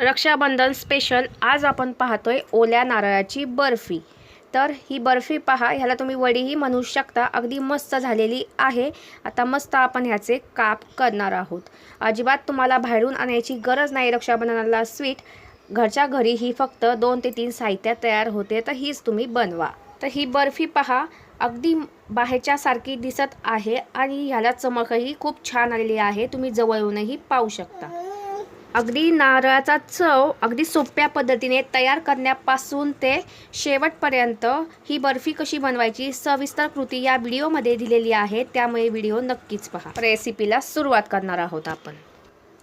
Rakshabandhan special आज आपण पाहतोय ओल्या नारळाची बर्फी. तर ही बर्फी पहा ह्याला तुम्ही वडीही म्हणू शकता अगदी मस्त झालेली आहे. आता मस्त आपण ह्याचे काप करणार आहोत. अजिबात तुम्हाला बाहेरून आणायची गरज नाही रक्षाबंधनाला स्वीट घरच्या घरी ही फक्त दोन ते तीन साहित्य तयार होते तर हीच तुम्ही बनवा. तर ही बर्फी पहा अगदी बाहेरच्यासारखी दिसत आहे आणि ह्याला चमकही खूप छान आलेली आहे तुम्ही जवळूनही पाहू शकता. अगदी नारळाचा चव अगदी सोप्या पद्धतीने तयार करण्यापासून ते शेवटपर्यंत ही बर्फी कशी बनवायची सविस्तर कृती या व्हिडिओमध्ये दिलेली आहे. त्यामुळे व्हिडिओ नक्कीच पहा. रेसिपीला सुरुवात करणार आहोत आपण.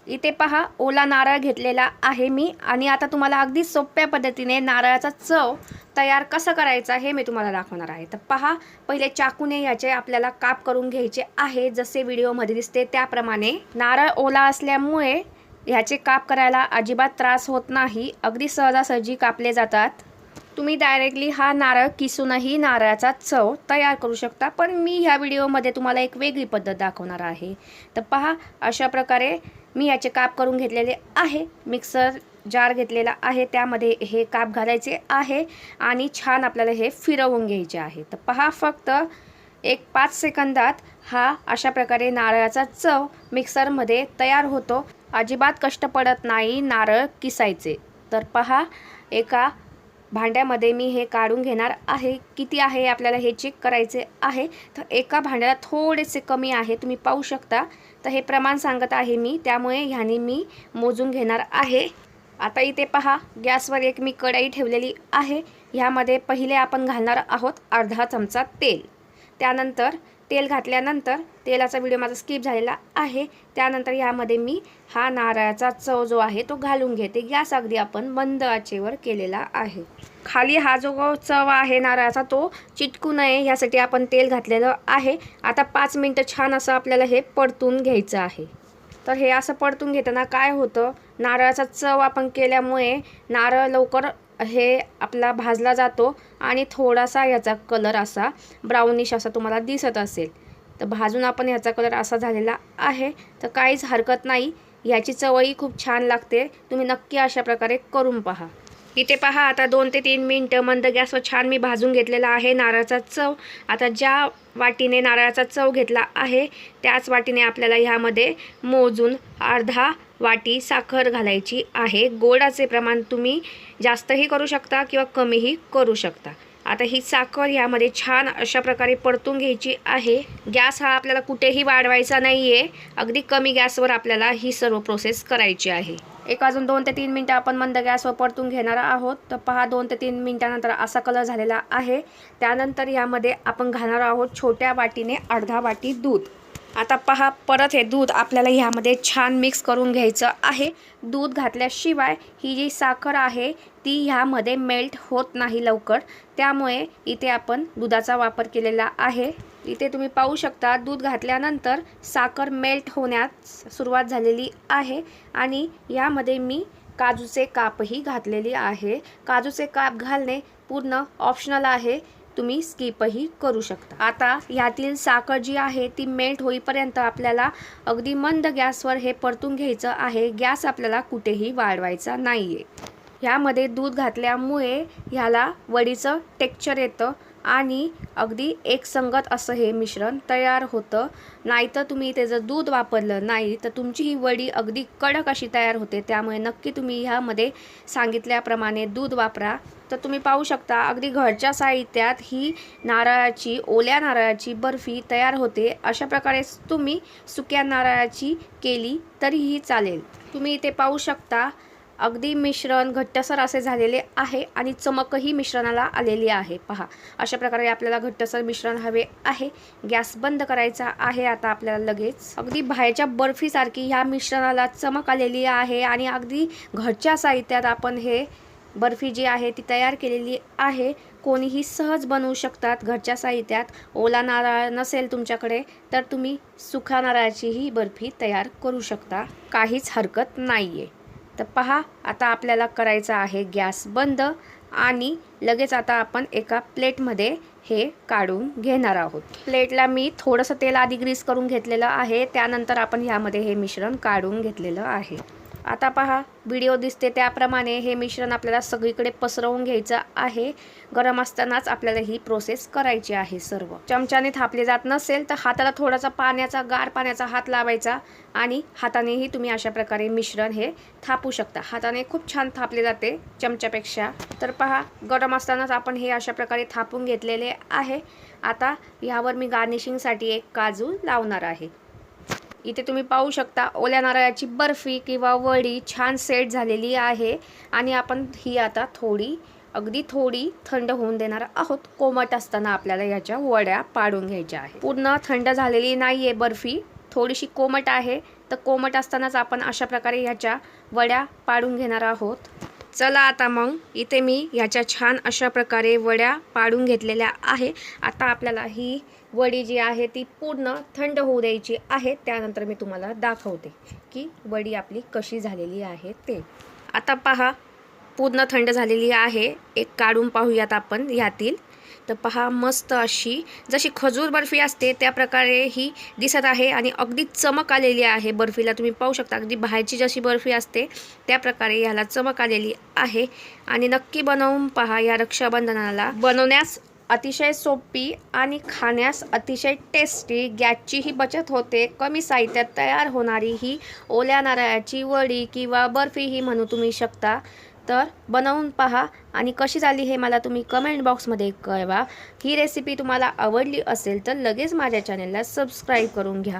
इथे पहा ओला नारळ घेतलेला आहे मी आणि आता तुम्हाला अगदी सोप्या पद्धतीने नारळाचा चव तयार कसं करायचा हे मी तुम्हाला दाखवणार आहे. तर पहा पहिले चाकूने याचे आपल्याला काप करून घ्यायचे आहे. जसे व्हिडिओमध्ये दिसते त्याप्रमाणे नारळ ओला असल्यामुळे ह्याचे काप करायला अजिबात त्रास होत नाही. अगदी सहजासहजी कापले जातात. तुम्ही डायरेक्टली हा नारळ किसूनही नारळाचा चव तयार करू शकता पण मी ह्या व्हिडिओमध्ये तुम्हाला एक वेगळी पद्धत दाखवणार आहे. तर पहा अशा प्रकारे मी याचे काप करून घेतलेले आहे. मिक्सर जार घेतलेला आहे. त्यामध्ये हे काप घालायचे आहे आणि छान आपल्याला हे फिरवून घ्यायचे आहे. तर पहा फक्त एक पाच सेकंदात हा अशा प्रकारे नारळाचा चव मिक्सरमध्ये तयार होतो. अजिबात कष्ट पडत नाही नारळ किसायचे. तर पहा एका भांड्यामध्ये मी हे काढून घेणार आहे. किती आहे आपल्याला हे चेक करायचे आहे. तर एका भांड्याला थोडेसे कमी आहे तुम्ही पाहू शकता. तर हे प्रमाण सांगत आहे मी त्यामुळे ह्याने मी मोजून घेणार आहे. आता इथे पहा गॅसवर एक मी कढाई ठेवलेली आहे. ह्यामध्ये पहिले आपण घालणार आहोत अर्धा चमचा तेल. त्यानंतर तेल घातल्यानंतर तेलाचा व्हिडिओ माझा स्किप झालेला आहे. त्यानंतर यामध्ये मी हा नारळाचा चव जो आहे तो घालून घेते. गॅस अगदी आपण मंद आचेवर केलेला आहे. खाली हा जो चव आहे नारळाचा तो चिटकू नये यासाठी आपण तेल घातलेलं आहे. आता पाच मिनटं छान असं आपल्याला हे परतून घ्यायचं आहे. तर हे असं परतून घेताना काय होतं? नारळाचा चव आपण केल्यामुळे नारळ लवकर हे आपला भाजला जातो आणि थोडासा ह्याचा कलर असा ब्राउनिश असा तुम्हाला दिसत असेल. तर भाजून आपण ह्याचा कलर असा झालेला आहे. तर काहीच हरकत नाही. ह्याची चवही खूप छान लागते. तुम्ही नक्की अशा प्रकारे करून पहा. इथे पहा आता दोन ते तीन मिनटं मंद गॅसवर छान मी भाजून घेतलेला आहे नारळाचा चव. आता ज्या वाटीने नारळाचा चव घेतला आहे त्याच वाटीने आपल्याला ह्यामध्ये मोजून अर्धा वाटी साखर घालायची आहे. गोडाचे प्रमाण तुम्ही जास्तही करू शकता किंवा कमीही करू शकता. आता ही साखर ह्यामध्ये छान अशा प्रकारे परतून घ्यायची आहे. गॅस हा आपल्याला कुठेही वाढवायचा नाही आहे अगदी कमी गॅसवर आपल्याला ही सर्व प्रोसेस करायची आहे. एक अजून दोन ते तीन मिनटं आपण मंद गॅसवर परतून घेणार आहोत. तर पहा दोन ते तीन मिनटानंतर असा कलर झालेला आहे. त्यानंतर यामध्ये आपण घालणार आहोत छोट्या वाटीने अर्धा वाटी दूध. आता पहा परत हे दूध आपल्याला ह्यामध्ये छान मिक्स करून घ्यायचं आहे. दूध घातल्याशिवाय ही जी साखर आहे ती ह्यामध्ये मेल्ट होत नाही लवकर. त्यामुळे इथे आपण दुधाचा वापर केलेला आहे. इथे तुम्ही पाहू शकता दूध घातल्यानंतर साखर मेल्ट होण्यास सुरुवात झालेली आहे आणि यामध्ये मी काजूचे कापही घातलेले आहे. काजूचे काप घालणे पूर्ण ऑप्शनल आहे. तुम्ही स्किपही करू शकता. आता यातील साखर जी आहे ती मेल्ट होईपर्यंत आपल्याला अगदी मंद गॅसवर हे परतून घ्यायचं आहे. गॅस आपल्याला कुठेही वाढवायचा नाही आहे ह्यामध्ये दूध घातल्यामुळे ह्याला वडीचं टेक्चर येतं आणि अगदी एकसंगत असं हे मिश्रण तयार होतं. नाहीतर तुम्ही ते जर दूध वापरलं नाही तर तुमची ही वडी अगदी कडक अशी तयार होते. त्यामुळे नक्की तुम्ही ह्यामध्ये सांगितल्याप्रमाणे दूध वापरा. तर तुम्ही पाहू शकता अगदी घरच्या साहित्यात ही नारळाची ओल्या नारळाची बर्फी तयार होते. अशा प्रकारे तुम्ही सुक्या नारळाची केली तरीही चालेल. तुम्ही इथे पाहू शकता अगदी मिश्रण घट्टसर असे झालेले आहे आणि चमकही मिश्रणाला आलेली आहे. पहा अशा प्रकारे आपल्याला घट्टसर मिश्रण हवे आहे. गॅस बंद करायचा आहे आता आपल्याला लगेच. अगदी बाहेरच्या बर्फीसारखी ह्या मिश्रणाला चमक आलेली आहे आणि अगदी घरच्या साहित्यात आपण हे बर्फी जी आहे ती तयार केलेली आहे. कोणीही सहज बनवू शकतात घरच्या साहित्यात. ओला नारळ नसेल तुमच्याकडे तर तुम्ही सुखा नारळाची ही बर्फी तयार करू शकता. काहीच हरकत नाही आहे तर पहा आता आपल्याला करायचं आहे गॅस बंद आणि लगेच आता आपण एका प्लेटमध्ये हे काढून घेणार आहोत. प्लेटला मी थोडंसं तेल आधी ग्रीस करून घेतलेलं आहे त्यानंतर आपण ह्यामध्ये हे मिश्रण काढून घेतलेलं आहे. आता पहा व्हिडिओ दिसते त्याप्रमाणे हे मिश्रण आपल्याला सगळीकडे पसरवून घ्यायचं आहे. गरम असतानाच आपल्याला ही प्रोसेस करायची आहे सर्व. चमच्याने थापले जात नसेल तर हाताला थोडासा पाण्याचा गार पाण्याचा हात लावायचा आणि हातानेही तुम्ही अशा प्रकारे मिश्रण हे थापू शकता. हाताने खूप छान थापले जाते चमच्यापेक्षा. तर पहा गरम असतानाच आपण हे अशा प्रकारे थापून घेतलेले आहे. आता ह्यावर मी गार्निशिंगसाठी एक काजू लावणार आहे. इथे तुम्ही पाहू शकता ओल्या नारळाची बर्फी किंवा वडी छान सेट झालेली आहे. आणि आपण ही आता थोडी अगदी थोडी थंड होऊन देणार आहोत. कोमट असताना आपल्याला याच्या वड्या पाडून घ्यायच्या आहे पूर्ण थंड झालेली नाही आहे बर्फी थोडीशी कोमट आहे. तर कोमट असतानाच आपण अशा प्रकारे ह्याच्या वड्या पाडून घेणार आहोत. चला आता मग इथे मी ह्याच्या छान अशा प्रकारे वड्या पाडून घेतलेल्या आहे. आता आपल्याला ही वडी जी आहे ती पूर्ण थंड होऊ द्यायची आहे. त्यानंतर मी तुम्हाला दाखवते की वडी आपली कशी झालेली आहे ते. आता पहा पूर्ण थंड झालेली आहे. एक काढून पाहूयात आपण ह्यातील तर पहा मस्त अशी जशी खजूर बर्फी असते त्या प्रकारे ही दिसत आहे आणि अगदी चमक आलेली आहे बर्फीला. तुम्ही पाहू शकता अगदी बाहेरची जशी बर्फी असते त्या प्रकारे ह्याला चमक आलेली आहे. आणि नक्की बनवून पहा या रक्षाबंधनाला. बनवण्यास अतिशय सोपी आणि खाण्यास अतिशय टेस्टी गॅसचीही बचत होते. कमी साहित्यात तयार होणारी ही ओल्या नारळाची वडी किंवा बर्फी ही म्हणू तुम्ही शकता. तर बनवून पहा आणि कशी झाली हे मला तुम्ही कमेंट बॉक्समध्ये कळवा. ही रेसिपी तुम्हाला आवडली असेल तर लगेच माझ्या चॅनलला सबस्क्राईब करून घ्या.